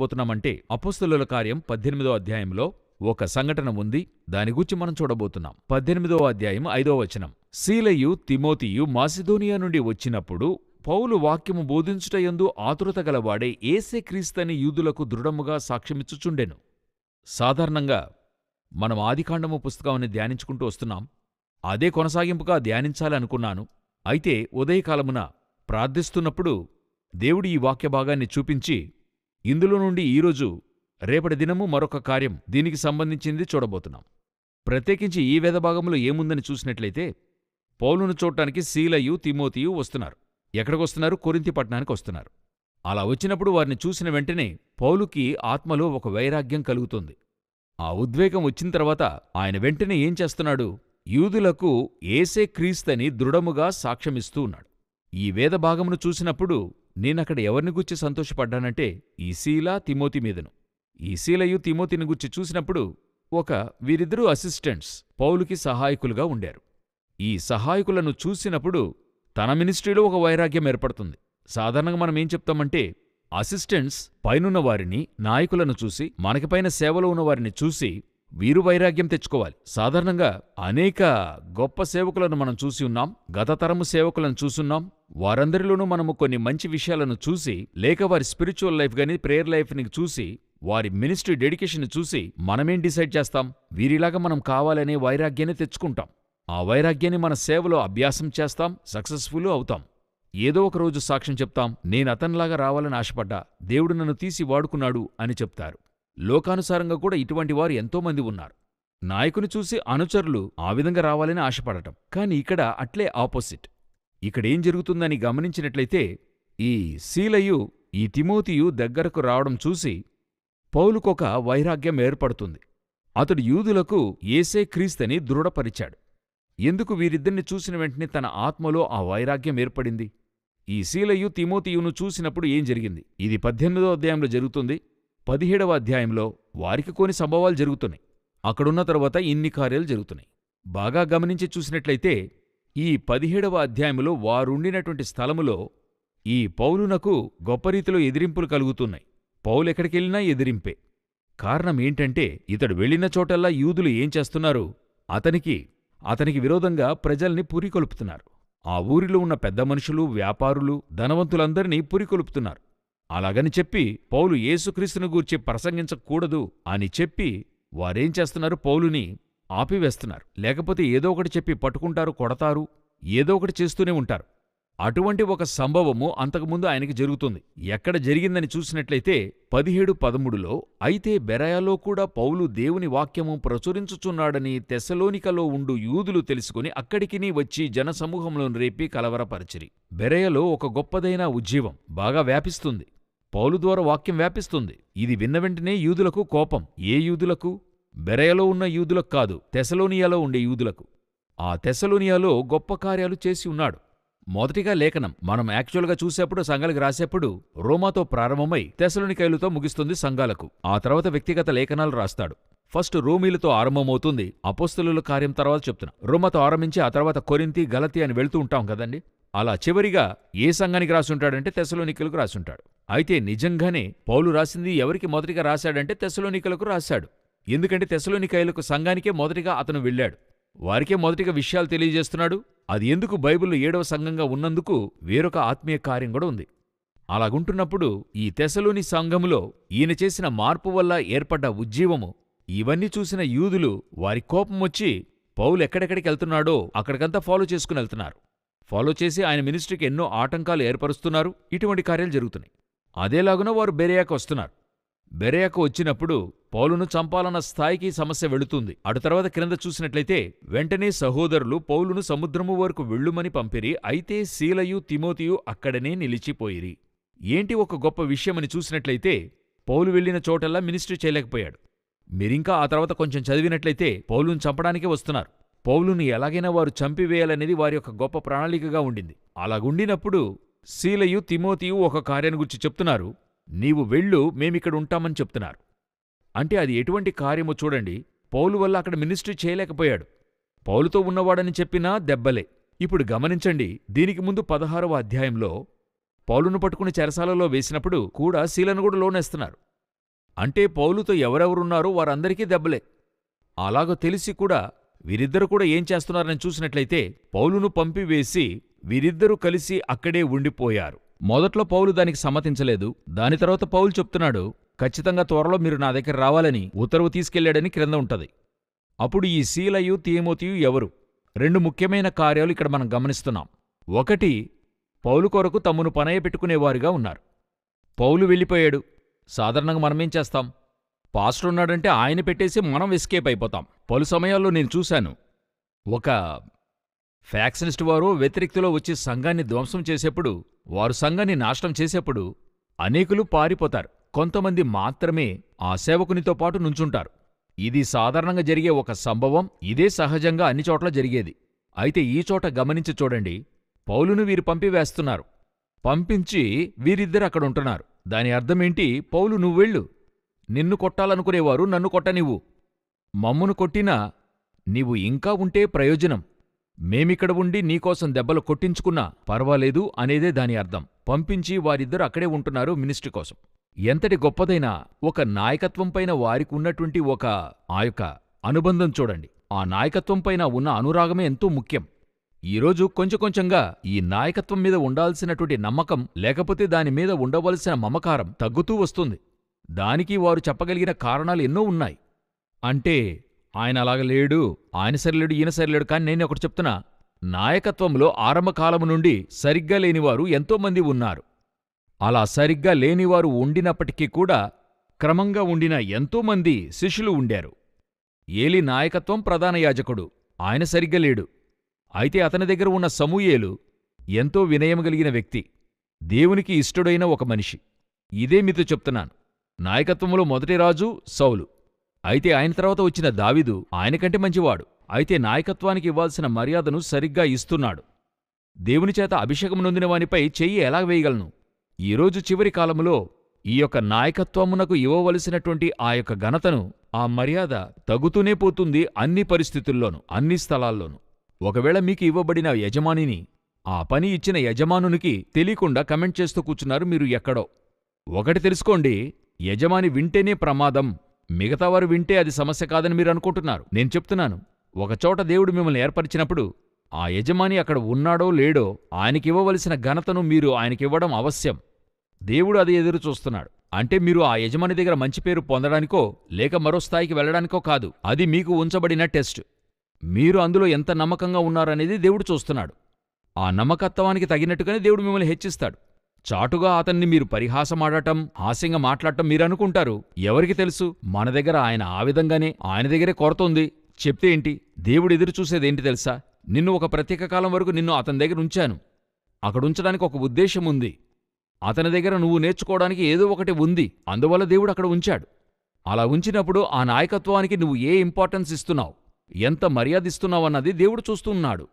పోతున్నామంటే అపోస్తలుల కార్యం పద్దెనిమిదో అధ్యాయంలో ఒక సంఘటన ఉంది. దాని గురించి మనం చూడబోతున్నాం. పద్దెనిమిదో అధ్యాయం ఐదో వచనం. శీలయు తిమోతియు మాసిదోనియా నుండి వచ్చినప్పుడు పౌలు వాక్యము బోధించుటయందు ఆతురత గలవాడే ఏసే క్రీస్తని యూదులకు దృఢముగా సాక్ష్యమిచ్చుచుండెను. సాధారణంగా మనం ఆదికాండము పుస్తకాన్ని ధ్యానించుకుంటూ వస్తున్నాం. అదే కొనసాగింపుగా ధ్యానించాలనుకున్నాను. అయితే ఉదయకాలమున ప్రార్థిస్తున్నప్పుడు దేవుడు ఈ వాక్య భాగాన్ని చూపించి ఇందులో నుండి ఈరోజు రేపటి దినము మరొక కార్యం దీనికి సంబంధించింది చూడబోతున్నాం. ప్రత్యేకించి ఈ వేదభాగంలో ఏముందని చూసినట్లయితే పౌలును చూడటానికి శీలయు తిమోతియు వస్తున్నారు. ఎక్కడికొస్తున్నారు? కొరింతి పట్టణానికి వస్తున్నారు. అలా వచ్చినప్పుడు వారిని చూసిన వెంటనే పౌలుకి ఆత్మలో ఒక వైరాగ్యం కలుగుతుంది. ఆ ఉద్వేగం వచ్చిన తర్వాత ఆయన వెంటనే ఏం చేస్తున్నాడు? యూదులకు ఏసే క్రీస్తని దృఢముగా సాక్ష్యమిస్తూ ఉన్నాడు. ఈ వేదభాగమును చూసినప్పుడు నేనక్కడ ఎవరిని గుచ్చి సంతోషపడ్డానంటే ఈసీలా తిమోతి మీదను. ఈసీలయు తిమోతిని గుచ్చి చూసినప్పుడు ఒక వీరిద్దరూ అసిస్టెంట్స్ పౌలుకి సహాయకులుగా ఉండారు. ఈ సహాయకులను చూసినప్పుడు తన మినిస్ట్రీలో ఒక వైరాగ్యం ఏర్పడుతుంది. సాధారణంగా మనం ఏం చెప్తామంటే అసిస్టెంట్స్ పైనున్న వారిని నాయకులను చూసి మనకిపైన సేవలో ఉన్నవారిని చూసి వీరు వైరాగ్యం తెచ్చుకోవాలి. సాధారణంగా అనేక గొప్ప సేవకులను మనం చూసి ఉన్నాం. గత తరము సేవకులను చూసున్నాం వారందరిలోనూ మనము కొన్ని మంచి విషయాలను చూసి లేక వారి స్పిరిచువల్ లైఫ్ గాని ప్రేయర్ లైఫ్ని చూసి వారి మినిస్ట్రీ డెడికేషన్ చూసి మనమేం డిసైడ్ చేస్తాం? వీరిలాగా మనం కావాలనే వైరాగ్యాన్ని తెచ్చుకుంటాం. ఆ వైరాగ్యాన్ని మన సేవలో అభ్యాసం చేస్తాం. సక్సెస్ఫుల్ అవుతాం. ఏదో ఒక రోజు సాక్ష్యం చెప్తాం. నేను అతనిలాగా రావాలని ఆశపడ్డా. దేవుడు నన్ను తీసి వాడుకున్నాడు అని చెప్తారు. లోకానుసారంగా కూడా ఇటువంటి వారు ఎంతోమంది ఉన్నారు. నాయకుని చూసి అనుచరులు ఆ విధంగా రావాలని ఆశపడటం. కాని ఇక్కడ అట్లే ఆపోజిట్. ఇక్కడేం జరుగుతుందని గమనించినట్లయితే ఈ శీలయు ఈ తిమోతియు దగ్గరకు రావడం చూసి పౌలుకొక వైరాగ్యం ఏర్పడుతుంది. అతడు యూదులకు ఏసే క్రీస్తని దృఢపరిచాడు. ఎందుకు వీరిద్దరిని చూసిన వెంటనే తన ఆత్మలో ఆ వైరాగ్యం ఏర్పడింది? ఈ శీలయు తిమోతియును చూసినప్పుడు ఏం జరిగింది? ఇది పద్దెనిమిదో అధ్యాయంలో జరుగుతుంది. పదిహేడవ అధ్యాయంలో వారికి కొన్ని సంభవాలు జరుగుతున్నాయి. అక్కడున్న తరువాత ఇన్ని కార్యాలు జరుగుతున్నాయి. బాగా గమనించి చూసినట్లయితే ఈ పదిహేడవ అధ్యాయంలో వారుండినటువంటి స్థలములో ఈ పౌలునకు గొప్ప రీతిలో ఎదిరింపులు కలుగుతున్నాయి. పౌలెక్కడికెళ్ళినా ఎదిరింపే. కారణం ఏంటంటే ఇతడు వెళ్ళిన చోటల్లా యూదులు ఏం చేస్తున్నారు అతనికి అతనికి విరోధంగా ప్రజల్ని పురికొల్పుతున్నారు. ఆ ఊరిలో ఉన్న పెద్ద మనుషులు వ్యాపారులు ధనవంతులందరినీ పురికొల్పుతున్నారు. అలాగని చెప్పి పౌలు యేసుక్రీస్తుని గూర్చి ప్రసంగించకూడదు అని చెప్పి వారేం చేస్తున్నారు? పౌలుని ఆపివేస్తున్నారు. లేకపోతే ఏదో ఒకటి చెప్పి పట్టుకుంటారు కొడతారు ఏదో ఒకటి చేస్తూనే ఉంటారు. అటువంటి ఒక సంభవము అంతకుముందు ఆయనకి జరుగుతుంది. ఎక్కడ జరిగిందని చూసినట్లయితే పదిహేడు పదమూడులో అయితే బెరయాలో కూడా పౌలు దేవుని వాక్యము ప్రచురించుచున్నాడని తెసలోనికలో ఉండు యూదులు తెలుసుకుని అక్కడికిని వచ్చి జనసమూహంలో రేపి కలవరపరచిరి. బెరయలో ఒక గొప్పదైన ఉజ్జీవం బాగా వ్యాపిస్తుంది. పౌలు ద్వారా వాక్యం వ్యాపిస్తుంది. ఇది విన్న వెంటనే యూదులకు కోపం. ఏ యూదులకు? బెరయలో ఉన్న యూదులకు కాదు తెసలోనియాలో ఉండే యూదులకు. ఆ తెసలోనియాలో గొప్ప కార్యాలు చేసి ఉన్నాడు. మొదటిగా లేఖనం. మనం యాక్చువల్గా చూసేప్పుడు సంఘాలకు రాసేప్పుడు రోమాతో ప్రారంభమై తెసలోనికైలుతో ముగిస్తుంది సంఘాలకు. ఆ తర్వాత వ్యక్తిగత లేఖనాలు రాస్తాడు. ఫస్ట్ రోమీలతో ఆరంభమవుతుంది. అపోస్తలుల కార్యం తర్వాత చెప్తున్నా. రోమతో ఆరంభించి ఆ తర్వాత కొరింతి గలతి అని వెళ్తూ ఉంటాం కదండి. అలా చివరిగా ఏ సంఘానికి రాసుంటాడంటే తెసలోనికలకు రాసుంటాడు. అయితే నిజంగానే పౌలు రాసింది ఎవరికి మొదటిగా రాశాడంటే తెసలోనికలకు రాశాడు. ఎందుకంటే తెసలోనికాయలకు సంఘానికే మొదటిగా అతను వెళ్ళాడు. వారికే మొదటిగా విషయాలు తెలియజేస్తున్నాడు. అది ఎందుకు బైబిల్లో ఏడవ సంఘంగా ఉన్నందుకు వేరొక ఆత్మీయ కార్యం కూడా ఉంది. అలాగుంటున్నప్పుడు ఈ తెసలోని సంఘములో ఈయన చేసిన మార్పు వల్ల ఏర్పడ్డ ఉజ్జీవము ఇవన్నీ చూసిన యూదులు వారి కోపం వచ్చి పౌలు ఎక్కడెక్కడికి వెళ్తున్నాడో అక్కడికంతా ఫాలో చేసుకుని వెళ్తున్నారు. ఫాలో చేసి ఆయన మినిస్ట్రీకి ఎన్నో ఆటంకాలు ఏర్పరుస్తున్నారు. ఇటువంటి కార్యాలు జరుగుతున్నాయి. అదేలాగున వారు బెరియాకు వస్తున్నారు. బెరియాకు వచ్చినప్పుడు పౌలును చంపాలన్న స్థాయికి సమస్య వెళుతుంది. అటు తర్వాత క్రింద చూసినట్లయితే వెంటనే సహోదరులు పౌలును సముద్రము వరకు వెళ్ళుమని పంపిరి అయితే శీలయు తిమోతియు అక్కడనే నిలిచిపోయిరి. ఏంటి ఒక గొప్ప విషయమని చూసినట్లయితే పౌలు వెళ్ళిన చోటల్లా మినిస్ట్రీ చేయలేకపోయాడు. మీరింకా ఆ తర్వాత కొంచెం చదివినట్లయితే పౌలును చంపడానికే వస్తున్నారు. పౌలుని ఎలాగైనా వారు చంపివేయాలనేది వారి యొక్క గొప్ప ప్రణాళికగా ఉండింది. అలాగుండినప్పుడు శీలయు తిమోతియు ఒక కార్యాన్ని గురించి చెప్తున్నారు. నీవు వెళ్ళు మేమిక్కడ ఉంటామని చెప్తున్నారు. అంటే అది ఎటువంటి కార్యమో చూడండి. పౌలు వల్ల అక్కడ మినిస్ట్రీ చేయలేకపోయాడు. పౌలుతో ఉన్నవాడని చెప్పినా దెబ్బలే. ఇప్పుడు గమనించండి దీనికి ముందు పదహారవ అధ్యాయంలో పౌలును పట్టుకుని చెరసాలలో వేసినప్పుడు కూడా శీలను కూడా లోనేస్తున్నారు. అంటే పౌలుతో ఎవరెవరున్నారో వారందరికీ దెబ్బలే. అలాగ తెలిసి కూడా వీరిద్దరు కూడా ఏం చేస్తున్నారని చూసినట్లయితే పౌలును పంపివేసి వీరిద్దరూ కలిసి అక్కడే ఉండిపోయారు. మొదట్లో పౌలు దానికి సమ్మతించలేదు. దాని తర్వాత పౌలు చెప్తున్నాడు ఖచ్చితంగా త్వరలో మీరు నా దగ్గర రావాలని ఉత్తర్వు తీసుకెళ్ళాడని క్రింద ఉంటది. అప్పుడు ఈ శీలయు తీమోతియు ఎవరు? రెండు ముఖ్యమైన కార్యాలు ఇక్కడ మనం గమనిస్తున్నాం. ఒకటి పౌలు కొరకు తమ్మును పనయ పెట్టుకునేవారుగా ఉన్నారు. పౌలు వెళ్ళిపోయాడు. సాధారణంగా మనమేం చేస్తాం? పాస్టర్ ఉన్నాడంటే ఆయన పెట్టేసి మనం ఎస్కేప్ అయిపోతాం. పలు సమయాల్లో నేను చూశాను. ఒక ఫ్యాక్షనిస్ట్ వారు వ్యతిరేక్తిలో వచ్చి సంఘాన్ని ధ్వంసం చేసేప్పుడు వారు సంఘాన్ని నాశనం చేసేప్పుడు అనేకులు పారిపోతారు. కొంతమంది మాత్రమే ఆ సేవకునితో పాటు నుంచుంటారు. ఇది సాధారణంగా జరిగే ఒక సంభవం ఇదే సహజంగా అన్ని చోట్ల జరిగేది. అయితే ఈ చోట గమనించి చూడండి. పౌలును వీరు పంపివేస్తున్నారు పంపించి వీరిద్దరు అక్కడుంటున్నారు దాని అర్థమేంటి పౌలు నువ్వెళ్ళు నిన్ను కొట్టాలనుకునేవారు నన్ను కొట్టనివ్వు. మమ్మును కొట్టినా నీవు ఇంకా ఉంటే ప్రయోజనం. మేమిక్కడ ఉండి నీకోసం దెబ్బలు కొట్టించుకున్నా పర్వాలేదు అనేదే దాని అర్థం. పంపించి వారిద్దరు అక్కడే ఉంటున్నారు మినిస్ట్రీ కోసం. ఎంతటి గొప్పదైనా ఒక నాయకత్వంపైన వారికి ఉన్నటువంటి ఒక ఆ యొక్క అనుబంధం చూడండి. ఆ నాయకత్వంపైన ఉన్న అనురాగమే ఎంతో ముఖ్యం. ఈరోజు కొంచెం కొంచెంగా ఈ నాయకత్వం మీద ఉండాల్సినటువంటి నమ్మకం లేకపోతే దాని మీద ఉండవలసిన మమకారం తగ్గుతూ వస్తుంది. దానికి వారు చెప్పగలిగిన కారణాలు ఎన్నో ఉన్నాయి. అంటే ఆయన అలాగ లేడు ఆయన సరిలేడు ఈయన సరిలేడు కానీ నేను ఒకటి చెప్తున్నా. నాయకత్వంలో ఆరంభకాలము నుండి సరిగ్గా లేనివారు ఎంతోమంది ఉన్నారు. అలా సరిగ్గా లేనివారు ఉండినప్పటికీ కూడా క్రమంగా ఉండిన ఎంతోమంది శిష్యులు ఉండారు. ఏలి నాయకత్వం ప్రధాన యాజకుడు ఆయన సరిగ్గా లేడు. అయితే అతని దగ్గర ఉన్న సమూయేలు ఎంతో వినయం కలిగిన వ్యక్తి దేవునికి ఇష్టడైన ఒక మనిషి. ఇదే మీతో చెప్తున్నాను. నాయకత్వంలో మొదటి రాజు సౌలు. అయితే ఆయన తర్వాత వచ్చిన దావిదు ఆయనకంటే మంచివాడు. అయితే నాయకత్వానికి ఇవ్వాల్సిన మర్యాదను సరిగ్గా ఇస్తున్నాడు. దేవుని చేత అభిషేకం నొందిన వానిపై చెయ్యి ఎలా వేయగలను? ఈరోజు చివరి కాలములో ఈ యొక్క నాయకత్వమునకు ఇవ్వవలసినటువంటి ఆ యొక్క ఘనతను ఆ మర్యాద తగ్గుతూనే పోతుంది అన్ని పరిస్థితుల్లోనూ అన్ని స్థలాల్లోనూ. ఒకవేళ మీకు ఇవ్వబడిన యజమానిని ఆ పని ఇచ్చిన యజమానునికి తెలియకుండా కమెంట్ చేస్తూ కూర్చున్నారు మీరు ఎక్కడో. ఒకటి తెలుసుకోండి యజమాని వింటేనే ప్రమాదం మిగతావారు వింటే అది సమస్య కాదని మీరు అనుకుంటున్నారు. నేను చెప్తున్నాను ఒకచోట దేవుడు మిమ్మల్ని ఏర్పరిచినప్పుడు ఆ యజమాని అక్కడ ఉన్నాడో లేడో ఆయనకివ్వవలసిన ఘనతను మీరు ఆయనకివ్వడం అవశ్యం. దేవుడు అది ఎదురు చూస్తున్నాడు. అంటే మీరు ఆ యజమాని దగ్గర మంచి పేరు పొందడానికో లేక మరో స్థాయికి వెళ్ళడానికో కాదు. అది మీకు ఉంచబడిన టెస్ట్. మీరు అందులో ఎంత నమ్మకంగా ఉన్నారనేది దేవుడు చూస్తున్నాడు. ఆ నమ్మకత్వానికి తగినట్టుగానే దేవుడు మిమ్మల్ని హెచ్చిస్తాడు. చాటుగా అతన్ని మీరు పరిహాసమాడటం హాస్యంగా మాట్లాడటం మీరనుకుంటారు. ఎవరికి తెలుసు? మన దగ్గర ఆయన ఆ విధంగానే ఆయన దగ్గరే కొరతుంది. చెప్తే ఏంటి? దేవుడు ఎదురు చూసేదేంటి తెలుసా? నిన్ను ఒక ప్రత్యేక కాలం వరకు నిన్ను అతని దగ్గర ఉంచాను. అక్కడుంచడానికి ఒక ఉద్దేశం ఉంది. అతని దగ్గర నువ్వు నేర్చుకోవడానికి ఏదో ఒకటి ఉంది. అందువల్ల దేవుడు అక్కడ ఉంచాడు. అలా ఉంచినప్పుడు ఆ నాయకత్వానికి నువ్వు ఏ ఇంపార్టెన్స్ ఇస్తున్నావు? ఎంత మర్యాదిస్తున్నావన్నది దేవుడు చూస్తున్నాడు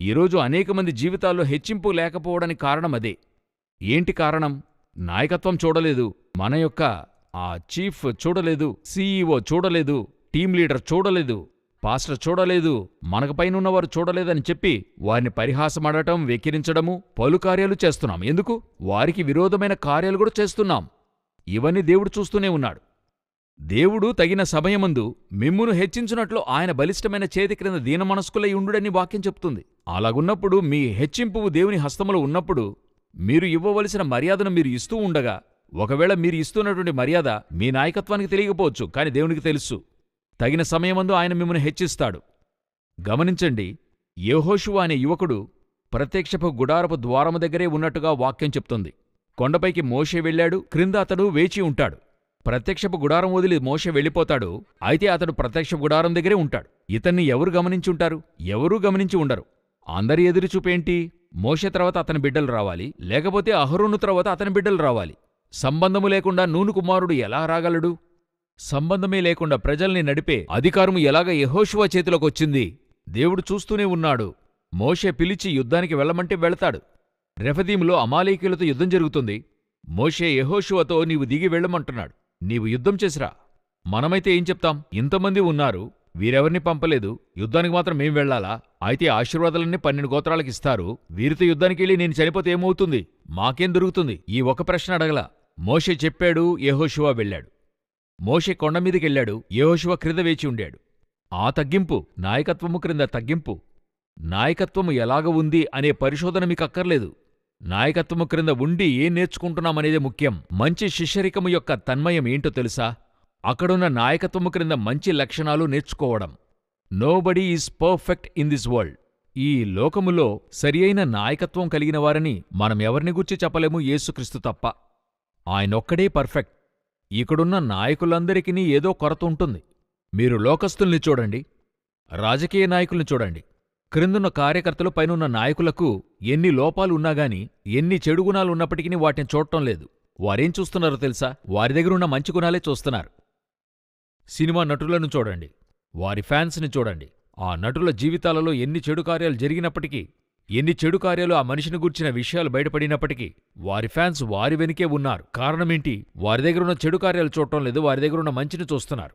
ఈరోజు అనేక మంది జీవితాల్లో హెచ్చింపు లేకపోవడానికి కారణం అదే. ఏంటి కారణం? నాయకత్వం చూడలేదు. మన యొక్క ఆ చీఫ్ చూడలేదు. సీఈఓ చూడలేదు. టీం లీడర్ చూడలేదు. పాస్టర్ చూడలేదు. మనకు పైనున్నవారు చూడలేదని చెప్పి వారిని పరిహాసమాడటం వెక్కిరించడము పలు కార్యాలు చేస్తున్నాం. ఎందుకు? వారికి విరోధమైన కార్యాలు కూడా చేస్తున్నాం. ఇవన్నీ దేవుడు చూస్తూనే ఉన్నాడు. దేవుడు తగిన సమయమందు మిమ్మును హెచ్చించినట్లు ఆయన బలిష్టమైన చేతి క్రింద దీనమనస్కులై ఉండుడని వాక్యం చెప్తుంది. అలాగున్నప్పుడు మీ హెచ్చింపువు దేవుని హస్తములో ఉన్నప్పుడు మీరు ఇవ్వవలసిన మర్యాదను మీరు ఇస్తూ ఉండగా ఒకవేళ మీరు ఇస్తున్నటువంటి మర్యాద మీ నాయకత్వానికి తెలియకపోవచ్చు కాని దేవునికి తెలుసు. తగిన సమయమందు ఆయన మిమ్మల్ని హెచ్చిస్తాడు. గమనించండి యహోషువ అనే యువకుడు ప్రత్యక్షపు గుడారపు ద్వారము దగ్గరే ఉన్నట్టుగా వాక్యం చెప్తుంది. కొండపైకి మోషే వెళ్ళాడు క్రింద అతడు వేచి ఉంటాడు. ప్రత్యక్షపు గుడారం వదిలి మోషే వెళ్ళిపోతాడు అయితే అతడు ప్రత్యక్ష గుడారం దగ్గరే ఉంటాడు. ఇతన్ని ఎవరు గమనించుంటారు? ఎవరూ గమనించి ఉండరు. అందరి ఎదురుచూపేంటి మోషే తర్వాత అతని బిడ్డలు రావాలి లేకపోతే అహరోను తర్వాత అతని బిడ్డలు రావాలి. సంబంధము లేకుండా నూను కుమారుడు ఎలా రాగలడు? సంబంధమే లేకుండా ప్రజల్ని నడిపే అధికారము ఎలాగ యెహోషువ చేతిలోకొచ్చింది? దేవుడు చూస్తూనే ఉన్నాడు. మోషే పిలిచి యుద్ధానికి వెళ్ళమంటే వెళతాడు. రెఫదీములో అమాలేకీలతో యుద్ధం జరుగుతుంది. మోషే యహోషువతో నీవు దిగి వెళ్ళమంటున్నాడు. నీవు యుద్ధం చేసిరా. మనమైతే ఏం చెప్తాం? ఇంతమంది ఉన్నారు. వీరెవరిని పంపలేదు? యుద్ధానికి మాత్రం మేం వెళ్ళాలా? అయితే ఆశీర్వాదాలన్నీ పన్నెండు గోత్రాలకు ఇస్తారు. వీరితో యుద్ధానికి వెళ్ళి నేను చనిపోతే ఏమవుతుంది? మాకేం దొరుకుతుంది? ఈ ఒక ప్రశ్న అడగల. మోషే చెప్పాడు యహోశివా వెళ్ళాడు. మోషే కొండ మీదకెళ్ళాడు క్రింద వేచి ఉండాడు. ఆ తగ్గింపు నాయకత్వము క్రింద తగ్గింపు. నాయకత్వము ఎలాగ ఉంది అనే పరిశోధన మీకు అక్కర్లేదు. నాయకత్వము క్రింద ఉండి ఏం నేర్చుకుంటున్నామనేదే ముఖ్యం. మంచి శిష్యరికము యొక్క తన్మయం ఏంటో తెలుసా? అక్కడున్న నాయకత్వము క్రింద మంచి లక్షణాలు నేర్చుకోవడం. Nobody is perfect in this world ఈ లోకములో సరియైన నాయకత్వం కలిగిన వారని మనం ఎవరిని గుర్చి చెప్పలేము? యేసుక్రీస్తు తప్ప. ఆయనొక్కడే పర్ఫెక్ట్ ఇక్కడున్న నాయకులందరికీ ఏదో కొరత ఉంటుంది. మీరు లోకస్తుల్ని చూడండి. రాజకీయ నాయకుల్ని చూడండి. క్రిందున్న కార్యకర్తలు పైనున్న నాయకులకు ఎన్ని లోపాలు ఉన్నాగాని ఎన్ని చెడు గుణాలు ఉన్నప్పటికీ వాటిని చూడటం లేదు. వారేం చూస్తున్నారో తెలుసా? వారి దగ్గరున్న మంచి గుణాలే చూస్తున్నారు. సినిమా నటులను చూడండి. వారి ఫ్యాన్స్ని చూడండి. ఆ నటుల జీవితాలలో ఎన్ని చెడు కార్యాలు జరిగినప్పటికీ ఎన్ని చెడు కార్యాలు ఆ మనిషిని గుర్చిన విషయాలు బయటపడినప్పటికీ వారి ఫ్యాన్స్ వారి వెనుకే ఉన్నారు. కారణమేంటి? వారి దగ్గరున్న చెడు కార్యాలు చూడటం లేదు. వారి దగ్గరున్న మంచిని చూస్తున్నారు.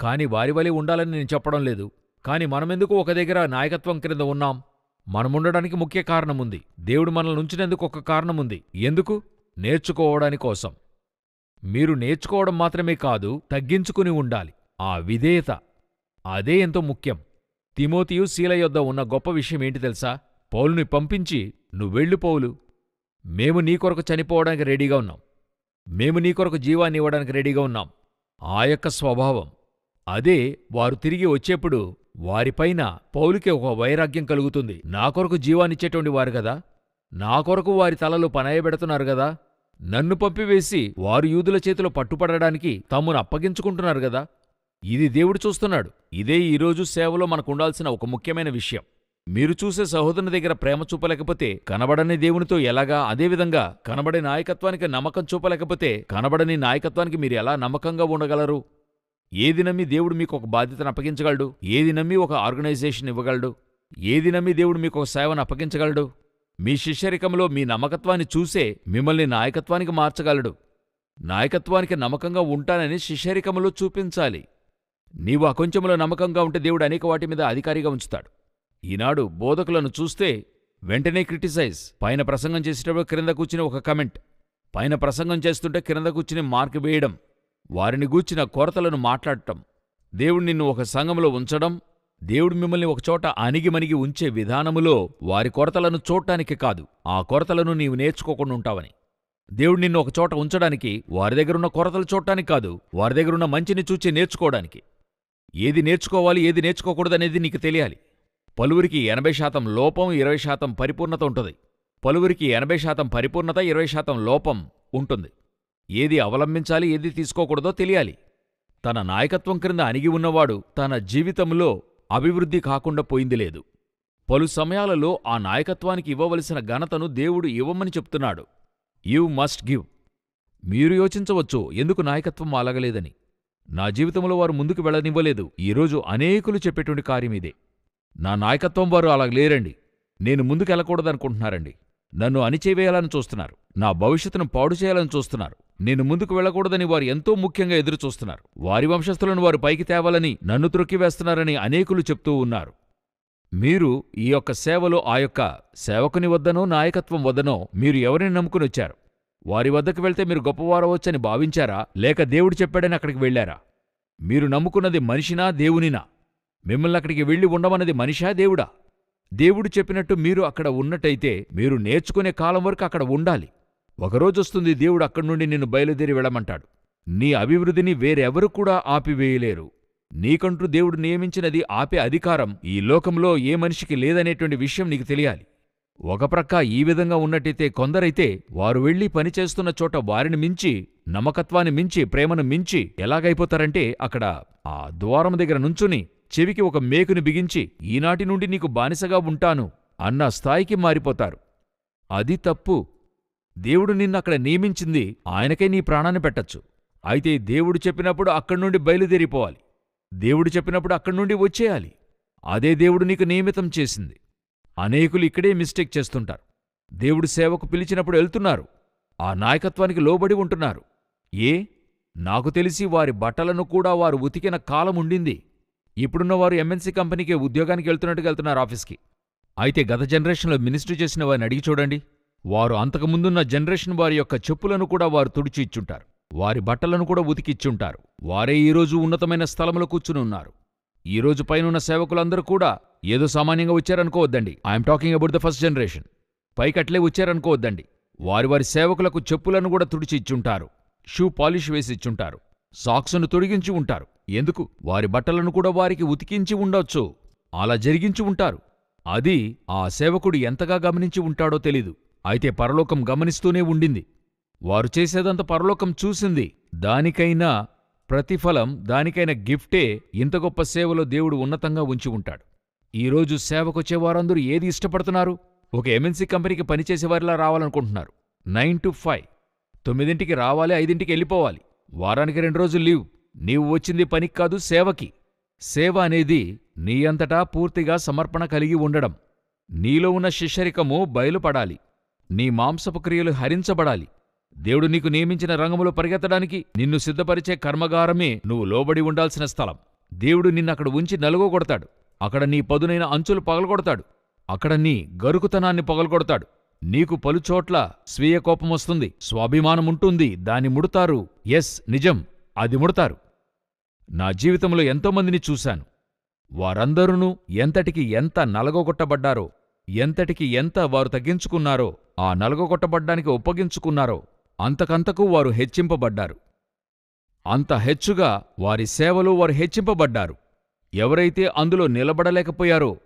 కాని వారి వలె ఉండాలని నేను చెప్పడం లేదు. కాని మనమెందుకు ఒక దగ్గర నాయకత్వం క్రింద ఉన్నాం? మనముండడానికి ముఖ్య కారణముంది. దేవుడు మనల్ని ఉంచినందుకు ఒక కారణముంది. ఎందుకు? నేర్చుకోవడాని కోసం మీరు నేర్చుకోవడం మాత్రమే కాదు తగ్గించుకుని ఉండాలి. ఆ విధేయత అదే ఎంతో ముఖ్యం. తిమోతియు శీల యొద్ద ఉన్న గొప్ప విషయం ఏంటి తెలుసా? పౌలుని పంపించి నువ్వెళ్ళు పౌలు. మేము నీ కొరకు చనిపోవడానికి రెడీగా ఉన్నాం. మేము నీ కొరకు జీవాన్ని ఇవ్వడానికి రెడీగా ఉన్నాం. ఆ యొక్క స్వభావం. అదే వారు తిరిగి వచ్చేప్పుడు వారిపైన పౌలుకి ఒక వైరాగ్యం కలుగుతుంది. నా కొరకు జీవాన్నిచ్చేటువంటి వారు కదా? నా కొరకు వారి తలలు పనయబెడుతున్నారు గదా నన్ను పంపివేసి వారు యూదుల చేతిలో పట్టుపడడానికి తమ్మును అప్పగించుకుంటున్నారు గదా. ఇది దేవుడు చూస్తున్నాడు. ఇదే ఈరోజు సేవలో మనకుండాల్సిన ఒక ముఖ్యమైన విషయం. మీరు చూసే సహోదరుని దగ్గర ప్రేమ చూపలేకపోతే కనబడని దేవునితో ఎలాగా అదేవిధంగా కనబడే నాయకత్వానికి నమ్మకం చూపలేకపోతే కనబడని నాయకత్వానికి మీరు ఎలా నమ్మకంగా ఉండగలరు? ఏది నమ్మి దేవుడు మీకు ఒక బాధ్యతను అప్పగించగలడు? ఏది నమ్మి ఒక ఆర్గనైజేషన్ ఇవ్వగలడు? ఏది నమ్మి దేవుడు మీకు ఒక సేవను అప్పగించగలడు? మీ శిష్యరికంలో మీ నమ్మకత్వాన్ని చూసే మిమ్మల్ని నాయకత్వానికి మార్చగలడు. నాయకత్వానికి నమ్మకంగా ఉంటానని శిష్యరికములో చూపించాలి. నీవు అకొంచెంలో నమ్మకంగా ఉంటే దేవుడు అనేక వాటి మీద అధికారిగా ఉంచుతాడు. ఈనాడు బోధకులను చూస్తే వెంటనే క్రిటిసైజ్. పైన ప్రసంగం చేసేటప్పుడు క్రింద కూర్చుని ఒక కమెంట్. పైన ప్రసంగం చేస్తుంటే క్రింద కూర్చుని మార్క్ వేయడం. వారిని గూర్చిన కొరతలను మాట్లాడటం. దేవుడు నిన్ను ఒక సంఘంలో ఉంచడం. దేవుడు మిమ్మల్ని ఒకచోట అణిగిమణిగి ఉంచే విధానములో వారి కొరతలను చూడటానికి కాదు. ఆ కొరతలను నీవు నేర్చుకోకుండా ఉంటావని. దేవుడు నిన్ను ఒకచోట ఉంచడానికి వారి దగ్గరున్న కొరతలు చూడటానికి కాదు వారి దగ్గరున్న మంచిని చూచి నేర్చుకోవడానికి. ఏది నేర్చుకోవాలి ఏది నేర్చుకోకూడదనేది నీకు తెలియాలి. పలువురికి ఎనభై శాతం లోపం ఇరవై శాతం పరిపూర్ణత ఉంటుంది. పలువురికి ఎనభై శాతం పరిపూర్ణత ఇరవై శాతం లోపం ఉంటుంది. ఏది అవలంబించాలి ఏది తీసుకోకూడదో తెలియాలి. తన నాయకత్వం క్రింద అణిగి ఉన్నవాడు తన జీవితంలో అభివృద్ధి కాకుండా పోయింది లేదు. పలు సమయాలలో ఆ నాయకత్వానికి ఇవ్వవలసిన ఘనతను దేవుడు ఇవ్వమని చెప్తున్నాడు. You must give. మీరు యోచించవచ్చు ఎందుకు నాయకత్వం అలగలేదని నా జీవితంలో వారు ముందుకు వెళ్ళనివ్వలేదు. ఈరోజు అనేకులు చెప్పేటువంటి కార్యమిదే నా నాయకత్వం వారు అలా లేరండి. నేను ముందుకెళ్ళకూడదనుకుంటున్నారండి. నన్ను అణిచేవేయాలని చూస్తున్నారు. నా భవిష్యత్తును పాడు చేయాలని చూస్తున్నారు. నేను ముందుకు వెళ్ళకూడదని వారు ఎంతో ముఖ్యంగా ఎదురుచూస్తున్నారు. వారి వంశస్థులను వారు పైకి తేవాలని నన్ను త్రొక్కివేస్తున్నారని అనేకులు చెప్తూ ఉన్నారు. మీరు ఈ యొక్క సేవలో ఆ యొక్క సేవకుని వద్దనో నాయకత్వం వద్దనో మీరు ఎవరిని నమ్ముకుని వచ్చారు? వారి వద్దకు వెళ్తే మీరు గొప్పవారవచ్చని భావించారా? లేక దేవుడు చెప్పాడని అక్కడికి వెళ్ళారా? మీరు నమ్ముకున్నది మనిషినా దేవునినా? మిమ్మల్ని అక్కడికి వెళ్ళి ఉండమన్నది మనిషా దేవుడా? దేవుడు చెప్పినట్టు మీరు అక్కడ ఉన్నట్టయితే మీరు నేర్చుకునే కాలం వరకు అక్కడ ఉండాలి. ఒకరోజొస్తుంది దేవుడు అక్కడి నుండి నిన్ను బయలుదేరి వెళ్ళమంటాడు. నీ అభివృద్ధిని వేరెవరు కూడా ఆపివేయలేరు. నీకంటూ దేవుడు నియమించినది ఆపే అధికారం ఈ లోకంలో ఏ మనిషికి లేదనేటువంటి విషయం నీకు తెలియాలి. ఒక ప్రక్క ఈ విధంగా ఉన్నట్టయితే కొందరైతే వారు వెళ్ళి పనిచేస్తున్న చోట వారిని మించి నమ్మకత్వాన్ని మించి ప్రేమను మించి ఎలాగైపోతారంటే అక్కడ ఆ ద్వారం దగ్గర నుంచుని చెవికి ఒక మేకుని బిగించి ఈనాటి నుండి నీకు బానిసగా ఉంటాను అన్న స్థాయికి మారిపోతారు. అది తప్పు. దేవుడు నిన్నక్కడ నియమించింది ఆయనకే నీ ప్రాణాన్ని పెట్టచ్చు. అయితే దేవుడు చెప్పినప్పుడు అక్కడి నుండి బయలుదేరిపోవాలి. దేవుడు చెప్పినప్పుడు అక్కడి నుండి వచ్చేయాలి. అదే దేవుడు నీకు నియమితం చేసింది. అనేకులు ఇక్కడే మిస్టేక్ చేస్తుంటారు. దేవుడు సేవకు పిలిచినప్పుడు వెళ్తున్నారు. ఆ నాయకత్వానికి లోబడి ఉంటున్నారు. ఏ? నాకు తెలిసి వారి బట్టలను కూడా వారు ఉతికిన కాలం ఉండింది. ఇప్పుడున్న వారు ఎంఎన్సీ కంపెనీకి ఉద్యోగానికి వెళ్తున్నట్టుగా వెళ్తున్నారు ఆఫీస్కి. అయితే గత జనరేషన్లో మినిస్ట్రీ చేసిన వారిని అడిగి చూడండి. వారు అంతకుముందున్న జనరేషన్ వారి యొక్క చెప్పులను కూడా వారు తుడిచి ఇచ్చుంటారు. వారి బట్టలను కూడా ఉతికిచ్చుంటారు. వారే ఈరోజు ఉన్నతమైన స్థలములో కూర్చుని ఉన్నారు. ఈరోజు పైనున్న సేవకులందరూ కూడా ఏదో సామాన్యంగా వచ్చారనుకోవద్దండి. I'm talking about the first generation పైకట్లే వచ్చారనుకోవద్దండి. వారి వారి సేవకులకు చెప్పులను కూడా తుడిచి ఇచ్చుంటారు. షూ పాలిష్ వేసి ఇచ్చుంటారు. సాక్సును తొడిగించి ఉంటారు. ఎందుకు? వారి బట్టలను కూడా వారికి ఉతికించి ఉండొచ్చు. అలా జరిగించి ఉంటారు. అది ఆ సేవకుడు ఎంతగా గమనించి ఉంటాడో తెలీదు. అయితే పరలోకం గమనిస్తూనే ఉండింది. వారు చేసేదంత పరలోకం చూసింది. దానికైనా ప్రతిఫలం దానికైన గిఫ్టే ఇంత గొప్ప సేవలో దేవుడు ఉన్నతంగా ఉంచి ఉంటాడు. ఈరోజు సేవకొచ్చే వారందరూ ఏది ఇష్టపడుతున్నారు? ఒక ఎంఎన్సీ కంపెనీకి పనిచేసేవారిలా రావాలనుకుంటున్నారు. Nine to five. తొమ్మిదింటికి రావాలి ఐదింటికి వెళ్ళిపోవాలి. వారానికి రెండు రోజులు లీవ్. నీవు వచ్చింది పనికి కాదు సేవకి. సేవ అనేది నీ అంతటా పూర్తిగా సమర్పణ కలిగి ఉండడం. నీలో ఉన్న శిష్యరికము బయలుపడాలి. నీ మాంసపు క్రియలు హరించబడాలి. దేవుడు నీకు నియమించిన రంగములో పరిగెత్తడానికి నిన్ను సిద్ధపరిచే కర్మగారమే నువ్వు లోబడి ఉండాల్సిన స్థలం. దేవుడు నిన్నక్కడ ఉంచి నలుగోగొడతాడు. అక్కడ నీ పదునైన అంచులు పగలగొడతాడు. అక్కడ నీ గరుకుతనాన్ని పగలగొడతాడు. నీకు పలుచోట్ల స్వీయ కోపమొస్తుంది స్వాభిమానముంటుంది దాని ముడతారు. ఎస్ నిజం అది ముడతారు. నా జీవితంలో ఎంతోమందిని చూశాను. వారందరూ ఎంతటికి ఎంత నలగొగొట్టబడ్డారో ఎంతటికి ఎంత వారు తగ్గించుకున్నారో ఆ నలగొట్టబడ్డానికి ఒప్పగించుకున్నారో అంతకంతకు వారు హెచ్చింపబడ్డారు. అంత హెచ్చుగా వారి సేవలు వారు హెచ్చింపబడ్డారు. ఎవరైతే అందులో నిలబడలేకపోయారో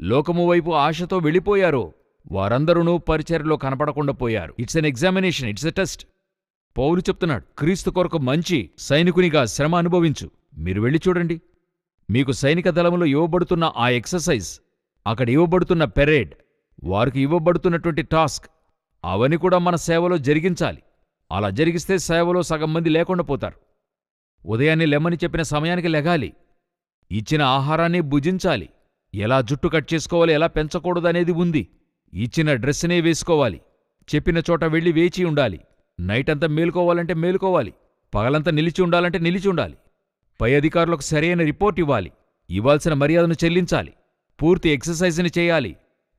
లోకము వైపు ఆశతో వెళ్ళిపోయారో వారందరూ పరిచర్లో కనపడకుండా పోయారు. It's an examination it's a test. పౌలు చెప్తున్నాడు క్రీస్తు కొరకు మంచి సైనికునిగా శ్రమ అనుభవించు. మీరు వెళ్ళి చూడండి. మీకు సైనిక దళములో ఇవ్వబడుతున్న ఆ ఎక్సర్సైజ్ అక్కడ ఇవ్వబడుతున్న పెరేడ్ వారికి ఇవ్వబడుతున్నటువంటి టాస్క్ అవని కూడా మన సేవలో జరిగించాలి. అలా జరిగిస్తే సేవలో సగం మంది లేకుండా పోతారు. ఉదయాన్నే లెమ్మని చెప్పిన సమయానికి లెగాలి. ఇచ్చిన ఆహారాన్ని భుజించాలి. ఎలా జుట్టు కట్ చేసుకోవాలి ఎలా పెంచకూడదనేది ఉంది. ఇచ్చిన డ్రెస్సునే వేసుకోవాలి. చెప్పిన చోట వెళ్ళి వేచి ఉండాలి. నైట్ అంతా మేలుకోవాలంటే మేలుకోవాలి. పగలంతా నిలిచి ఉండాలంటే నిలిచి ఉండాలి. పై అధికారులకు సరైన రిపోర్ట్ ఇవ్వాలి. ఇవ్వాల్సిన మర్యాదను చెల్లించాలి. పూర్తి ఎక్సర్సైజ్ని చేయాలి.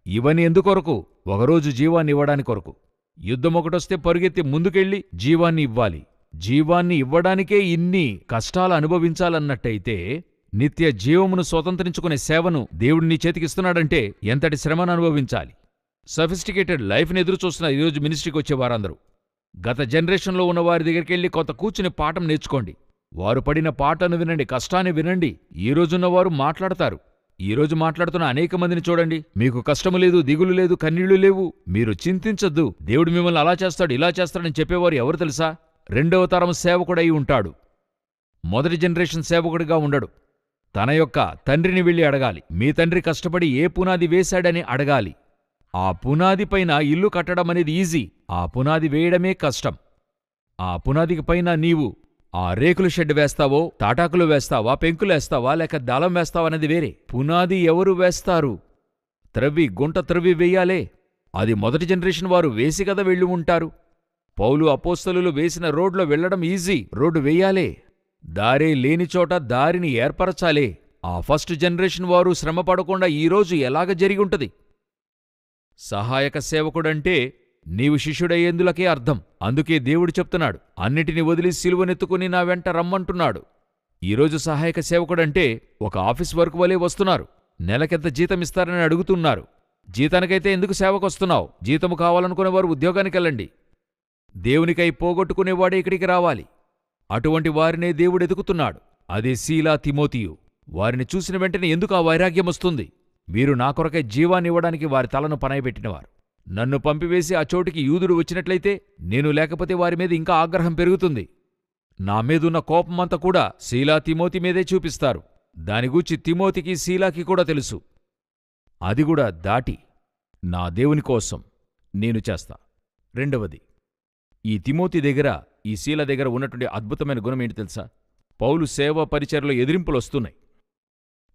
ఇవన్నీ ఎందుకొరకు? ఒకరోజు జీవాన్ని ఇవ్వడాని కొరకు. యుద్ధం ఒకటొస్తే పరుగెత్తి ముందుకెళ్ళి జీవాన్ని ఇవ్వాలి. జీవాన్ని ఇవ్వడానికే ఇన్ని కష్టాలు అనుభవించాలన్నట్టయితే నిత్య జీవమును స్వతంత్రించుకునే సేవను దేవుడు నీ చేతికిస్తున్నాడంటే ఎంతటి శ్రమను అనుభవించాలి? సఫిస్టికేటెడ్ లైఫ్ని ఎదురుచూస్తున్న ఈరోజు మినిస్ట్రీకి వచ్చే వారందరూ. గత జనరేషన్లో ఉన్న వారి దగ్గరికెళ్ళి కొంత కూర్చుని పాఠం నేర్చుకోండి. వారు పడిన పాటను వినండి కష్టాన్ని వినండి. ఈ రోజున్న వారు మాట్లాడతారు. ఈ రోజు మాట్లాడుతున్న అనేక మందిని చూడండి. మీకు కష్టము లేదు దిగులు లేదు కన్నీళ్ళు లేవు. మీరు చింతించొద్దు. దేవుడు మిమ్మల్ని అలా చేస్తాడు ఇలా చేస్తాడని చెప్పేవారు ఎవరు తెలుసా? రెండవ తరం సేవకుడై ఉంటాడు. మొదటి జనరేషన్ సేవకుడిగా ఉండడు. తన యొక్క తండ్రిని వెళ్ళి అడగాలి. మీ తండ్రి కష్టపడి ఏ పునాది వేశాడని అడగాలి. ఆ పునాది పైన ఇల్లు కట్టడం అనేది ఈజీ. ఆ పునాది వేయడమే కష్టం. ఆ పునాదికి పైన నీవు ఆ రేకుల షెడ్ వేస్తావో తాటాకులు వేస్తావా పెంకులేస్తావా లేక దళం వేస్తావా అనేది వేరే. పునాది ఎవరు వేస్తారు? త్రవ్వి గుంట త్రవ్వి వేయాలే. అది మొదటి జనరేషన్ వారు వేసి కదా వెళ్ళి ఉంటారు. పౌలు అపోస్తలులు వేసిన రోడ్లో వెళ్ళడం ఈజీ. రోడ్డు వేయాలే. దారే లేని చోట దారిని ఏర్పరచాలే. ఆ ఫస్ట్ జనరేషన్ వారు శ్రమ పడకుండా ఈరోజు ఎలాగ జరిగి ఉంటది? సహాయక సేవకుడంటే నీవు శిష్యుడయ్యేందులకే అర్థం. అందుకే దేవుడు చెప్తున్నాడు అన్నిటిని వదిలి సిలువనెత్తుకుని నా వెంట రమ్మంటున్నాడు. ఈరోజు సహాయక సేవకుడంటే ఒక ఆఫీస్ వర్క్ వలె వస్తున్నారు. నెలకెంత జీతమిస్తారని అడుగుతున్నారు. జీతానికైతే ఎందుకు సేవకొస్తున్నావు? జీతము కావాలనుకునేవారు ఉద్యోగానికెళ్ళండి దేవునికై పోగొట్టుకునేవాడే ఇక్కడికి రావాలి. అటువంటి వారినే దేవుడెదుకుతున్నాడు అది అదే శీలా తిమోతియు. వారిని చూసిన వెంటనే ఎందుకు ఆ వైరాగ్యం వస్తుంది? వీరు నా కొరకై జీవాన్నివ్వడానికి వారి తలను పనయబెట్టినవారు నన్ను పంపివేసి ఆ చోటికి యూదుడు వచ్చినట్లయితే నేను లేకపోతే వారి మీద ఇంకా ఆగ్రహం పెరుగుతుంది. నా మీదున్న కోపమంతా కూడా శీలా తిమోతి మీదే చూపిస్తారు. దానిగూర్చి తిమోతికి శీలాకి కూడా తెలుసు. అది కూడా దాటి నా దేవుని కోసం నేను చేస్తా. రెండవది ఈ తిమోతి దగ్గర ఈ శీల దగ్గర ఉన్నటువంటి అద్భుతమైన గుణం ఏంటి తెలుసా? పౌలు సేవ పరిచయలో ఎదిరింపులొస్తున్నాయి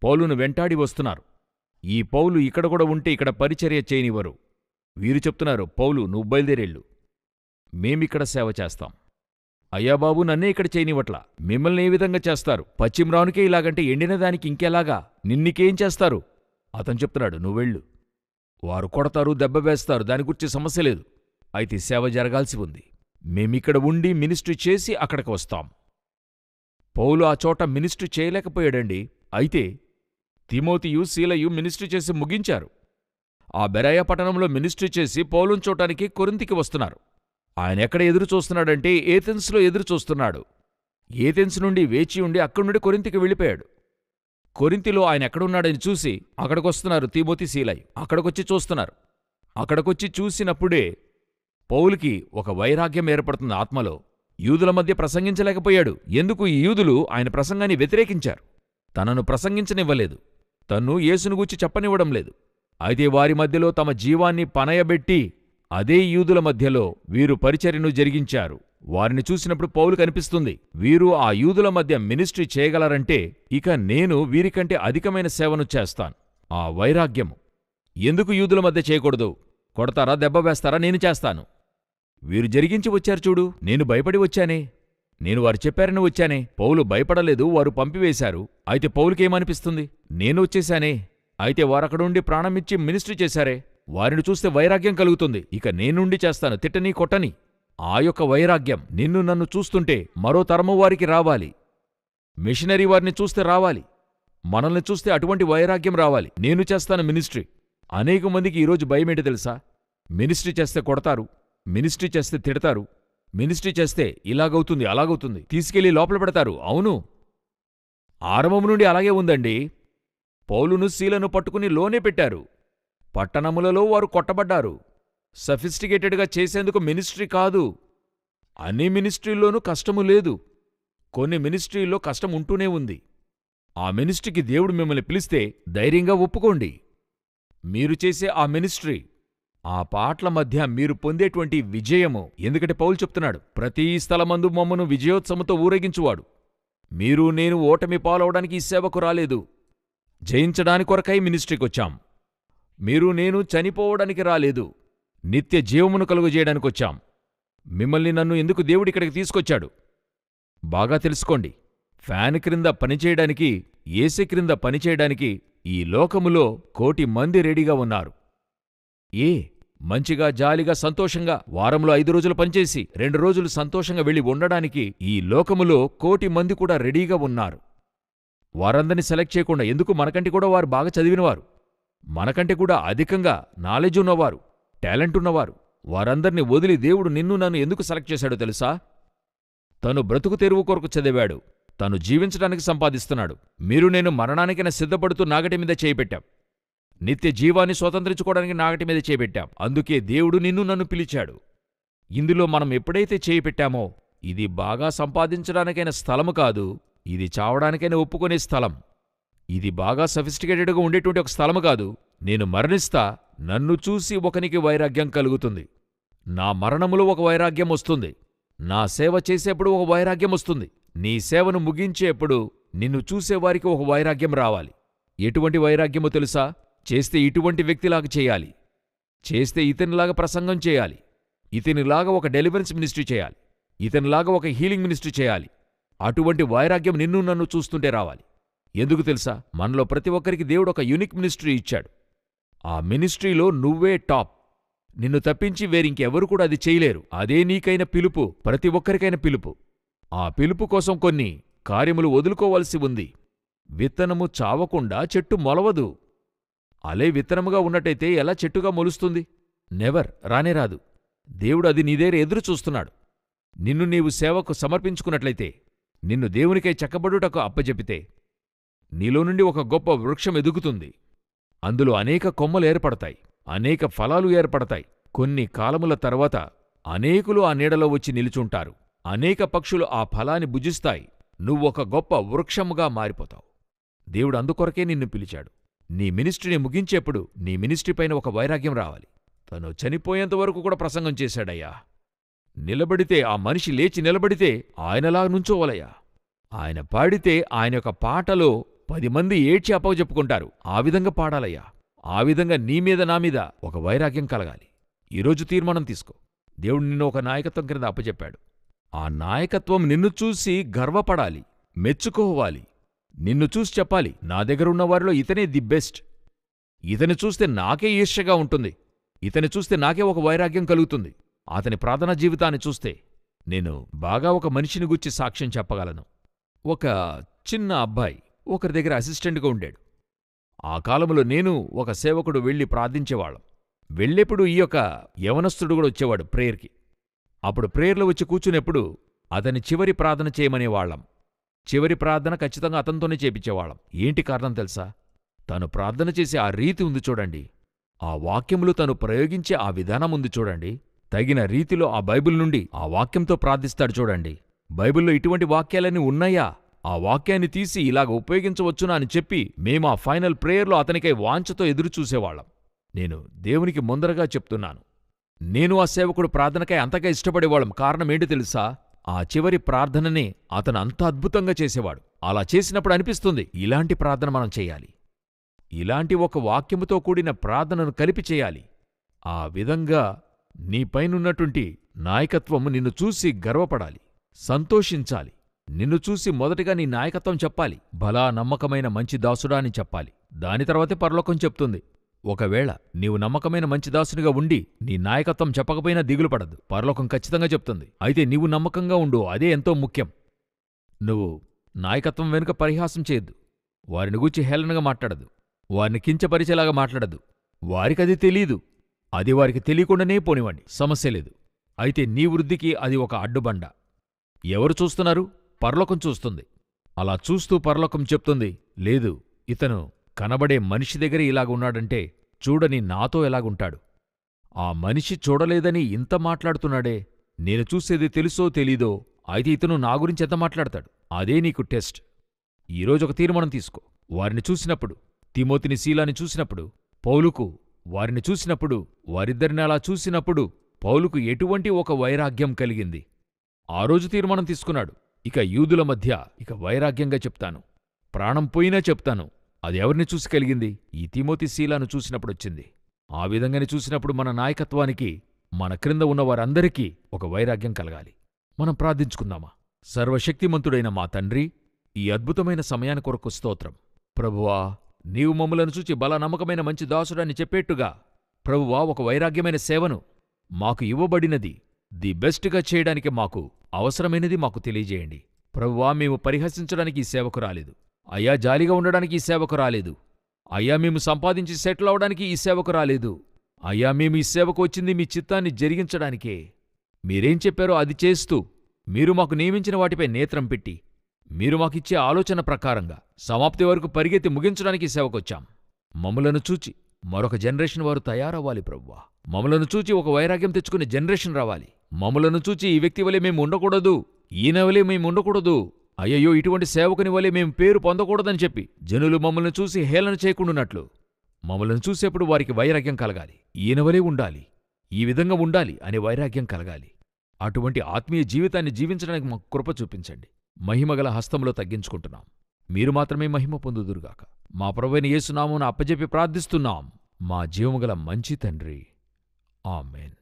పౌలును వెంటాడి వస్తున్నారు. ఈ పౌలు ఇక్కడ కూడా ఉంటే ఇక్కడ పరిచర్య చేయనివ్వరు. వీరు చెప్తున్నారు పౌలు నువ్వు బయలుదేరేళ్ళు. మేమిక్కడ సేవ చేస్తాం. అయ్యా బాబు నన్నే ఇక్కడ చేయనివట్లా మిమ్మల్ని ఏ విధంగా చేస్తారు? పశ్చిమరావునికే ఇలాగంటే ఎండిన దానికి ఇంకెలాగా? నిన్నికేం చేస్తారు? అతను చెప్తున్నాడు నువ్వెళ్ళు వారు కొడతారు దెబ్బ వేస్తారు దాని గురించి సమస్య లేదు. అయితే సేవ జరగాల్సి ఉంది. మేమిక్కడ ఉండి మినిస్ట్రీ చేసి అక్కడికి వస్తాం. పౌలు ఆ చోట మినిస్ట్రీ చేయలేకపోయాడండి. అయితే తిమోతియు శీలయు మినిస్ట్రీ చేసి ముగించారు. ఆ బెరాయ పట్టణంలో మినిస్ట్రీ చేసి పౌలును చూడటానికి కొరింతికి వస్తున్నారు. ఆయన ఎక్కడ ఎదురు చూస్తున్నాడంటే ఏథెన్స్లో ఎదురు చూస్తున్నాడు. ఏథెన్స్ నుండి వేచి ఉండి అక్కడి నుండి కొరింతికి వెళ్ళిపోయాడు. కొరింతిలో ఆయన ఎక్కడున్నాడని చూసి అక్కడికొస్తున్నారు తీమోతి శీలై అక్కడికొచ్చి చూస్తున్నారు. అక్కడికొచ్చి చూసినప్పుడే పౌలుకి ఒక వైరాగ్యం ఏర్పడుతుంది ఆత్మలో. యూదుల మధ్య ప్రసంగించలేకపోయాడు. ఎందుకు? ఈ యూదులు ఆయన ప్రసంగాన్ని వ్యతిరేకించారు. తనను ప్రసంగించనివ్వలేదు. తన్ను యేసును గూర్చి చెప్పనివ్వడం లేదు. అయితే వారి మధ్యలో తమ జీవాన్ని పనయబెట్టి అదే యూదుల మధ్యలో వీరు పరిచర్యను జరిగించారు. వారిని చూసినప్పుడు పౌలు కనిపిస్తుంది వీరు ఆ యూదుల మధ్య మినిస్ట్రీ చేయగలరంటే ఇక నేను వీరికంటే అధికమైన సేవను చేస్తాను. ఆ వైరాగ్యము. ఎందుకు యూదుల మధ్య చేయకూడదు? కొడతారా దెబ్బ వేస్తారా? నేను చేస్తాను. వీరు జరిగించి వచ్చారు చూడు నేను భయపడి వచ్చానే. నేను వారు చెప్పారని వచ్చానే. పౌలు భయపడలేదు వారు పంపివేశారు. అయితే పౌలుకేమనిపిస్తుంది? నేను వచ్చేశానే. అయితే వారక్కడుండి ప్రాణమిచ్చి మినిస్ట్రీ చేశారే. వారిని చూస్తే వైరాగ్యం కలుగుతుంది. ఇక నేనుండి చేస్తాను. తిట్టని కొట్టని. ఆ యొక్క వైరాగ్యం నిన్ను నన్ను చూస్తుంటే మరో తరము వారికి రావాలి. మిషనరీ వారిని చూస్తే రావాలి. మనల్ని చూస్తే అటువంటి వైరాగ్యం రావాలి. నేను చేస్తాను మినిస్ట్రీ. అనేక మందికి ఈరోజు భయమేంటి తెలుసా? మినిస్ట్రీ చేస్తే కొడతారు. మినిస్ట్రీ చేస్తే తిడతారు. మినిస్ట్రీ చేస్తే ఇలాగవుతుంది అలాగవుతుంది. తీసుకెళ్ళి లోపల పెడతారు. అవును. ఆరంభం నుండి అలాగే ఉందండి. పౌలును సీలను పట్టుకుని లోనే పెట్టారు. పట్టణములలో వారు కొట్టబడ్డారు. సఫిస్టికేటెడ్గా చేసేందుకు మినిస్ట్రీ కాదు. అన్ని మినిస్ట్రీల్లోనూ కష్టము లేదు. కొన్ని మినిస్ట్రీల్లో కష్టం ఉంటూనే ఉంది. ఆ మినిస్ట్రీకి దేవుడు మిమ్మల్ని పిలిస్తే ధైర్యంగా ఒప్పుకోండి. మీరు చేసే ఆ మినిస్ట్రీ ఆ పాటల మధ్య మీరు పొందేటువంటి విజయము. ఎందుకంటే పౌలు చెప్తున్నాడు ప్రతి స్థలమందు మమ్మను విజయోత్సవంతో ఊరేగించువాడు. మీరు నేను ఓటమి పాలవడానికి ఈ సేవకు రాలేదు. జయించడాని కొరకై మినిస్ట్రీకొచ్చాం. మీరు నేను చనిపోవడానికి రాలేదు. నిత్య జీవమును కలుగజేయడానికొచ్చాం. మిమ్మల్ని నన్ను ఎందుకు దేవుడిక్కడికి తీసుకొచ్చాడు? బాగా తెలుసుకోండి. ఫ్యాన్ క్రింద పనిచేయడానికి ఏసీ క్రింద పనిచేయడానికి ఈ లోకములో కోటి మంది రెడీగా ఉన్నారు. ఏ మంచిగా జాలిగా సంతోషంగా వారంలో ఐదు రోజులు పనిచేసి రెండు రోజులు సంతోషంగా వెళ్ళి ఉండడానికి ఈ లోకములో కోటి మంది కూడా రెడీగా ఉన్నారు. వారందరినీ సెలెక్ట్ చేయకుండా ఎందుకు మనకంటే కూడా వారు బాగా చదివినవారు? మనకంటే కూడా అధికంగా నాలెడ్జ్ ఉన్నవారు టాలెంట్ ఉన్నవారు వారందరినీ వదిలి దేవుడు నిన్ను నన్ను ఎందుకు సెలెక్ట్ చేశాడో తెలుసా? తను బ్రతుకు తెరువు కొరకు చదివాడు తను జీవించడానికి సంపాదిస్తున్నాడు. మీరు నేను మరణానికైనా సిద్ధపడుతూ నాగటి మీద చేయిపెట్టాం. నిత్య జీవాన్ని స్వతంత్రించుకోవడానికి నాగటి మీద చేపెట్టాం అందుకే దేవుడు నిన్ను నన్ను పిలిచాడు. ఇందులో మనం ఎప్పుడైతే చేయి పెట్టామో ఇది బాగా సంపాదించడానికైన స్థలము కాదు. ఇది చావడానికైనా ఒప్పుకునే స్థలం. ఇది బాగా సఫిస్టికేటెడ్గా ఉండేటువంటి ఒక స్థలము కాదు. నేను మరణిస్తా నన్ను చూసి ఒకనికి వైరాగ్యం కలుగుతుంది. నా మరణములో ఒక వైరాగ్యం వస్తుంది. నా సేవ చేసేప్పుడు ఒక వైరాగ్యం వస్తుంది. నీ సేవను ముగించేప్పుడు నిన్ను చూసేవారికి ఒక వైరాగ్యం రావాలి. ఎటువంటి వైరాగ్యమో తెలుసా? చేస్తే ఇటువంటి వ్యక్తిలాగా చేయాలి. చేస్తే ఇతనిలాగా ప్రసంగం చేయాలి. ఇతనిలాగా ఒక డెలివరెన్స్ మినిస్ట్రీ చేయాలి. ఇతనిలాగా ఒక హీలింగ్ మినిస్ట్రీ చేయాలి. అటువంటి వైరాగ్యం నిన్ను నన్ను చూస్తుంటే రావాలి. ఎందుకు తెలుసా? మనలో ప్రతి ఒక్కరికి దేవుడు ఒక యూనిక్ మినిస్ట్రీ ఇచ్చాడు. ఆ మినిస్ట్రీలో నువ్వే టాప్. నిన్ను తప్పించి వేరింకెవరు కూడా అది చేయలేరు. అదే నీకైన పిలుపు ప్రతి ఒక్కరికైన పిలుపు. ఆ పిలుపు కోసం కొన్ని కార్యములు వదులుకోవలసి ఉంది. విత్తనము చావకుండా చెట్టు మొలవదు. అలే విత్తనముగా ఉన్నట్టయితే ఎలా చెట్టుగా మొలుస్తుంది? నెవర్ రానే రాదు. దేవుడు అది నీ దగ్గర ఎదురు చూస్తున్నాడు. నిన్ను నీవు సేవకు సమర్పించుకున్నట్లయితే నిన్ను దేవునికై చెక్కబడుటకు అప్పజెపితే నీలో నుండి ఒక గొప్ప వృక్షం ఎదుగుతుంది. అందులో అనేక కొమ్మలు ఏర్పడతాయి అనేక ఫలాలు ఏర్పడతాయి. కొన్ని కాలముల తర్వాత అనేకులు ఆ నీడలో వచ్చి నిలుచుంటారు. అనేక పక్షులు ఆ ఫలాన్ని భుజిస్తాయి. నువ్వొక గొప్ప వృక్షముగా మారిపోతావు. దేవుడు అందుకొరకే నిన్ను పిలిచాడు. నీ మినిస్ట్రీని ముగించేప్పుడు నీ మినిస్ట్రీ పైన ఒక వైరాగ్యం రావాలి. తను చనిపోయేంతవరకు కూడా ప్రసంగం చేశాడయ్యా. నిలబడితే ఆ మనిషి లేచి నిలబడితే ఆయనలా నుంచోవలయ్యా. ఆయన పాడితే ఆయన యొక్క పాటలో పది మంది ఏడ్చి అప్పచెప్పుకుంటారు ఆ విధంగా పాడాలయ్యా. ఆ విధంగా నీ మీద నా మీద ఒక వైరాగ్యం కలగాలి. ఈరోజు తీర్మానం తీసుకో. దేవుడు నిన్ను ఒక నాయకత్వం క్రింద అప్పచెప్పాడు ఆ నాయకత్వం నిన్ను చూసి గర్వపడాలి మెచ్చుకోవాలి. నిన్ను చూసి చెప్పాలి నా దగ్గరున్న వారిలో ఇతనే ది బెస్ట్. ఇతని చూస్తే నాకే ఈర్ష్యగా ఉంటుంది. ఇతని చూస్తే నాకే ఒక వైరాగ్యం కలుగుతుంది. అతని ప్రార్థనా జీవితాన్ని చూస్తే నేను బాగా ఒక మనిషిని గుచ్చి సాక్ష్యం చెప్పగలను. ఒక చిన్న అబ్బాయి ఒకరి దగ్గర అసిస్టెంట్గా ఉండాడు. ఆ కాలంలో నేను ఒక సేవకుడు వెళ్ళి ప్రార్థించేవాళ్ళం. వెళ్ళేప్పుడు ఈ యొక్క యవనస్తుడు కూడా వచ్చేవాడు ప్రేయర్కి. అప్పుడు ప్రేయర్లో వచ్చి కూర్చునేప్పుడు అతని చివరి ప్రార్థన చేయమనేవాళ్ళం. చివరి ప్రార్థన ఖచ్చితంగా అతనితోనే చేపించేవాళ్ళం. ఏంటి కారణం తెలుసా? తను ప్రార్థన చేసే ఆ రీతి ఉంది చూడండి. ఆ వాక్యములు తను ప్రయోగించే ఆ విధానం ఉంది చూడండి. తగిన రీతిలో ఆ బైబిల్ నుండి ఆ వాక్యంతో ప్రార్థిస్తాడు చూడండి. బైబిల్లో ఇటువంటి వాక్యాలన్నీ ఉన్నాయా? ఆ వాక్యాన్ని తీసి ఇలాగ ఉపయోగించవచ్చునా అని చెప్పి మేము ఆ ఫైనల్ ప్రేయర్లో అతనికై వాంఛతో ఎదురుచూసేవాళ్ళం నేను దేవునికి ముందరగా చెప్తున్నాను. నేను ఆ సేవకుడు ప్రార్థనకై అంతగా ఇష్టపడేవాళ్ళం. కారణం ఏంటి తెలుసా? ఆ చివరి ప్రార్థననే అతను అంత అద్భుతంగా చేసేవాడు. అలా చేసినప్పుడు అనిపిస్తుంది ఇలాంటి ప్రార్థన మనం చేయాలి. ఇలాంటి ఒక వాక్యముతో కూడిన ప్రార్థనను కలిపి చేయాలి. ఆ విధంగా నీపైనున్నటువంటి నాయకత్వము నిన్ను చూసి గర్వపడాలి సంతోషించాలి. నిన్ను చూసి మొదటగా నీ నాయకత్వం చెప్పాలి భలా నమ్మకమైన మంచి దాసుడా అని చెప్పాలి. దాని తర్వాతే పరలోకం చెప్తుంది. ఒకవేళ నీవు నమ్మకమైన మంచి దాసునిగా ఉండి నీ నాయకత్వం చెప్పకపోయినా దిగులు పడదు పరలోకం ఖచ్చితంగా చెప్తుంది. అయితే నీవు నమ్మకంగా ఉండు అదే ఎంతో ముఖ్యం. నువ్వు నాయకత్వం వెనుక పరిహాసం చేయొద్దు. వారిని గూర్చి హేళనగా మాట్లాడదు. వారిని కించపరిచేలాగా మాట్లాడదు. వారికది తెలీదు. అది వారికి తెలియకుండానే పోనివ్వండి. సమస్య లేదు. అయితే నీ వృద్ధికి అది ఒక అడ్డుబండ. ఎవరు చూస్తున్నారు? పర్లోకం చూస్తుంది. అలా చూస్తూ పర్లోకం చెప్తుంది. లేదు ఇతను కనబడే మనిషి దగ్గర ఇలాగున్నాడంటే చూడని నాతో ఎలాగుంటాడు? ఆ మనిషి చూడలేదని ఇంత మాట్లాడుతున్నాడే? నేను చూసేది తెలుసో తెలీదో? అయితే ఇతను నా గురించి ఎంత మాట్లాడతాడు? అదే నీకు టెస్ట్. ఈరోజు ఒక తీర్మానం తీసుకో. వారిని చూసినప్పుడు తిమోతిని శీలాని చూసినప్పుడు పౌలుకు వారిని చూసినప్పుడు వారిద్దరిని అలా చూసినప్పుడు పౌలుకు ఎటువంటి ఒక వైరాగ్యం కలిగింది? ఆ రోజు తీర్మానం తీసుకున్నాడు. ఇక యూదుల మధ్య ఇక వైరాగ్యంగా చెప్తాను. ప్రాణం పోయినా చెప్తాను. అది ఎవరిని చూసి కలిగింది? ఈ తిమోతి శీలాను చూసినప్పుడొచ్చింది ఆ విధంగానే చూసినప్పుడు మన నాయకత్వానికి మన క్రింద ఉన్న వారందరికీ ఒక వైరాగ్యం కలగాలి. మనం ప్రార్థించుకుందామా? సర్వశక్తిమంతుడైన మా తండ్రి ఈ అద్భుతమైన సమయాని కొరకు స్తోత్రం. ప్రభువా నీవు మమ్ములను చూచి బల నమ్మకమైన మంచి దాసుడాన్ని చెప్పేట్టుగా. ప్రభువా ఒక వైరాగ్యమైన సేవను మాకు ఇవ్వబడినది. ది బెస్ట్గా చేయడానికి మాకు అవసరమైనది మాకు తెలియజేయండి. ప్రభువా మేము పరిహసించడానికి ఈ సేవకు రాలేదు. అయ్యా జాలిగా ఉండడానికి ఈ సేవకు రాలేదు. అయ్యా మేము సంపాదించి సెటిల్ అవడానికి ఈ సేవకు రాలేదు. అయ్యా మేము ఈ సేవకు వచ్చింది మీ చిత్తాన్ని జరిగించడానికే. మీరేం చెప్పారో అది చేస్తూ మీరు మాకు నియమించిన వాటిపై నేత్రం పెట్టి మీరు మాకిచ్చే ఆలోచన ప్రకారంగా సమాప్తి వరకు పరిగెత్తి ముగించడానికి సేవకొచ్చాం. మమ్మలను చూచి మరొక జనరేషన్ వారు తయారవ్వాలి ప్రవ్వా. మమ్మలను చూచి ఒక వైరాగ్యం తెచ్చుకునే జనరేషన్ రావాలి. మమ్మలను చూచి ఈ వ్యక్తి వలె మేము ఉండకూడదు ఈయన వలె మేము ఉండకూడదు అయ్యయ్యో ఇటువంటి సేవకుని వలె మేము పేరు పొందకూడదని చెప్పి జనులు మమ్మల్ని చూసి హేళన చేయకుండాన్నట్లు మమ్మల్ని చూసేప్పుడు వారికి వైరాగ్యం కలగాలి ఈయన వలె ఉండాలి ఈ విధంగా ఉండాలి అనే వైరాగ్యం కలగాలి. అటువంటి ఆత్మీయ జీవితాన్ని జీవించడానికి మాకు కృప చూపించండి. మహిమగల హస్తంలో తగ్గించుకుంటున్నాం. మీరు మాత్రమే మహిమ పొందుదురుగాక. మా ప్రభువైన యేసునామమున అప్పజెప్పి ప్రార్థిస్తున్నాం. మా జీవముగల మంచి తండ్రి. ఆమెన్.